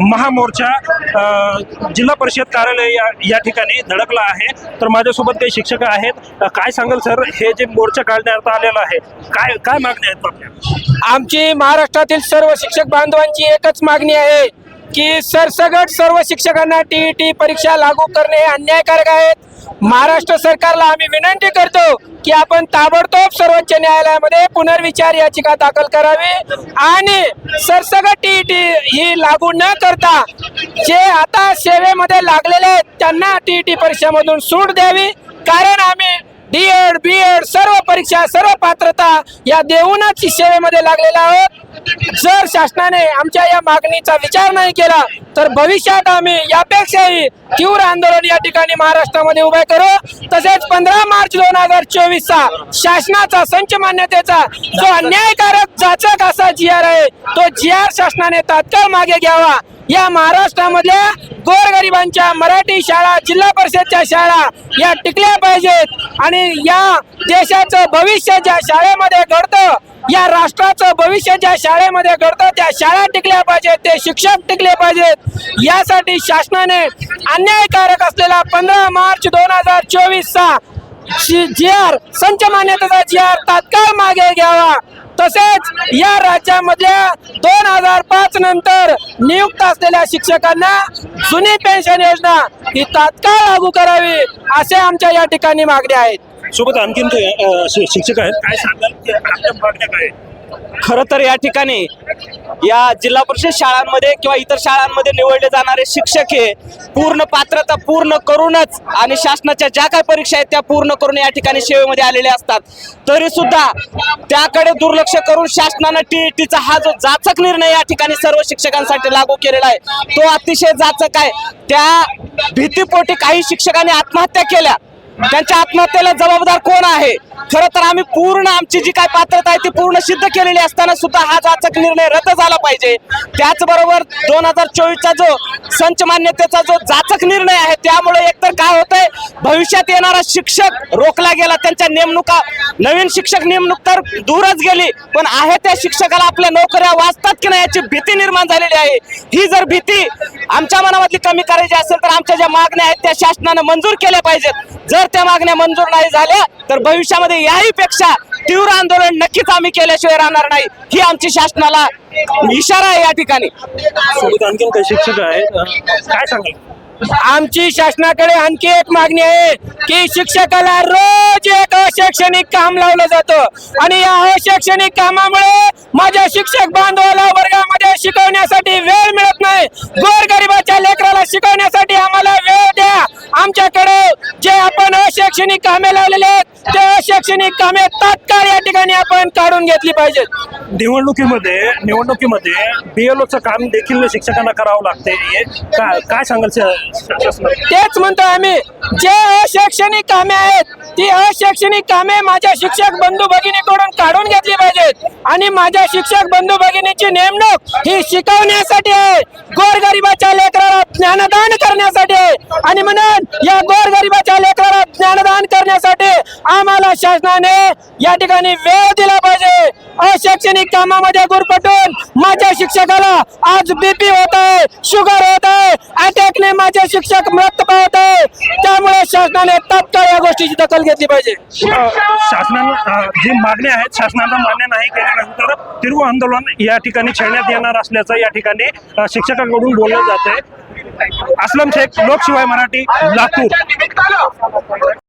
महामोर्चा जिल्हा परिषद कार्यालय या या ठिकाणी धडकला आहे. तर माझ्यासोबत काही शिक्षक आहेत. काय सांगाल सर? हे जे मोर्चा काढण्यात आलेला आहे काय काय मागणी आहेत आपल्या? आमची महाराष्ट्रातील सर्व शिक्षक बांधवांची एकच मागणी आहे की सरसगट सर्व शिक्षकांना टीईटी परीक्षा लागू करणे हे अन्यायकारक आहेत महाराष्ट्र सरकारला आम्ही विनंती करतो की आपण ताबडतोब सर्वोच्च न्यायालयामध्ये पुनर्विचार याचिका दाखल करावी आणि सरसगट टीईटी ही लागू न करता जे आता सेवेमध्ये लागलेले आहेत त्यांना टीईटी परीक्षेमधून सूट द्यावी. कारण आम्ही डी एड बी एड सर्व परीक्षा सर्व पात्रता या देऊनच सेवेमध्ये लागलेला आहोत. जर शासनाने आमच्या या मागणीचा विचार नाही केला तर भविष्यात आम्ही यापेक्षाही तीव्र आंदोलन या ठिकाणी महाराष्ट्रामध्ये उभे करू. तसेच पंधरा मार्च दोन हजार चोवीस चा शासनाचा संच मान्यतेचा जो अन्यायकारक जाचक असा जी आर आहे तो जी आर शासनाने तात्काळ मागे घ्यावा. या महाराष्ट्रामधल्या गोरगरिबांच्या मराठी शाळा जिल्हा परिषदच्या शाळा या टिकल्या पाहिजेत. आणि या देशाचं भविष्य ज्या शाळेमध्ये घडतं या राष्ट्राचं भविष्य ज्या शाळेमध्ये घडतं त्या शाळा टिकल्या पाहिजेत ते शिक्षक टिकले पाहिजेत. यासाठी शासनाने अन्यायकारक असलेला पंधरा मार्च दोन हजार चोवीसचा जी आर संच मान्यतेचा जी आर तात्काळ मागे घ्यावा. तसेच या राज्यामधल्या दोन हजार पाच नंतर नियुक्त असलेल्या शिक्षकांना जुनी पेन्शन योजना ही तात्काळ लागू करावी असे आमच्या या ठिकाणी मागण्या आहेत. सोबत आणखीन शिक्षक आहेत. काय सांगाल? खरं तर या ठिकाणी या जिल्हा परिषद शाळांमध्ये किंवा इतर शाळांमध्ये निवडले जाणारे शिक्षक हे पूर्ण पात्रता पूर्ण करूनच आणि शासनाच्या ज्या काही परीक्षा आहेत त्या पूर्ण करून या ठिकाणी सेवेमध्ये आलेले असतात. तरी सुद्धा त्याकडे दुर्लक्ष करून शासनानं टीईटीचा हा जो जाचक निर्णय या ठिकाणी सर्व शिक्षकांसाठी लागू केलेला आहे तो अतिशय जाचक आहे. त्या भीतीपोटी काही शिक्षकांनी आत्महत्या केल्या. त्यांच्या आत्महत्येला जबाबदार कोण आहे? खरं तर आम्ही पूर्ण आमची जी काय पात्रता आहे ती पूर्ण सिद्ध केलेली असताना सुद्धा हा जाचक निर्णय रद्द झाला पाहिजे. त्याचबरोबर दोन हजार चोवीसचा जो संच मान्यतेचा जो जाचक निर्णय आहे त्यामुळे एकतर काय होतंय भविष्यात येणारा शिक्षक रोखला गेला त्यांच्या नेमणुका नवीन शिक्षक नेमणूक तर दूरच गेली पण आहे त्या शिक्षकाला आपल्या नोकऱ्या वाचतात की नाही याची भीती निर्माण झालेली आहे. ही जर भीती आमच्या मनामधली कमी करायची असेल तर आमच्या ज्या मागण्या आहेत त्या शासनानं मंजूर केल्या पाहिजेत. जर त्या मागण्या मंजूर नाही झाल्या तर भविष्यामध्ये याही पेक्षा तीव्र आंदोलन नक्कीच आम्ही केल्याशिवाय राहणार नाही ही आमची शासनाला इशारा आहे या ठिकाणी. सोबत आणखीन काही शिक्षक आहेत. अ, काय सांगाल? आमची शासनाकडे आणखी एक मागणी आहे की शिक्षकाला रोज एक अशैक्षणिक काम लावलं जातं. आणि या अशैक्षणिक कामामुळे माझ्या शिक्षक बांधवाला वर्गामध्ये शिकवण्यासाठी वेळ मिळत नाही. गोरगरिबाच्या लेकराला शिकवण्यासाठी आम्हाला वेळ द्या आमच्याकडे जे आपण अशैक्षणिक कामे लावलेले आहेत ते अशैक्षणिक कामे तात्काळ या ठिकाणी आपण काढून घेतली पाहिजेत. निवडणुकीमध्ये निवडणुकीमध्ये बीएलओचं काम देखील शिक्षकांना करावं लागते. हे काय काय सांगाल श- शासनाला? तेच म्हणतो आम्ही. जे अशैक्षणिक कामे आहेत ती अशैक्षणिक कामे माझ्या शिक्षक बंधू भगिनीकडून काढून घेतली पाहिजेत. आणि माझ्या शिक्षक बंधू भगिनीची नेमणूक ही शिकवण्यासाठी आहे. गोरगरिबाच्या लेकराला ज्ञानदान करण्यासाठी आहे. आणि म्हणून या गोरगरिबाच्या लेकराला ज्ञानदान करण्यासाठी आम्हाला शासनाने या ठिकाणी वेळ दिला पाहिजे. अशैक्षणिक कामामध्ये गुरपटून माझ्या शिक्षकाला आज बीपी होत आहे शुगर होत आहे अटॅकने माझे शिक्षक मृत पावत आहे. त्यामुळे शासनाने तत्काळ या गोष्टीची दखल घेतली पाहिजे. अ, शासनानं जी मागण्या आहेत शासनाला मान्य नाही केल्यानंतर तीव्र आंदोलन या ठिकाणी छेडण्यात येणार असल्याचं या ठिकाणी शिक्षकांकडून बोललं जात आहे असलम शेख लोकशिवाय मराठी लातूर.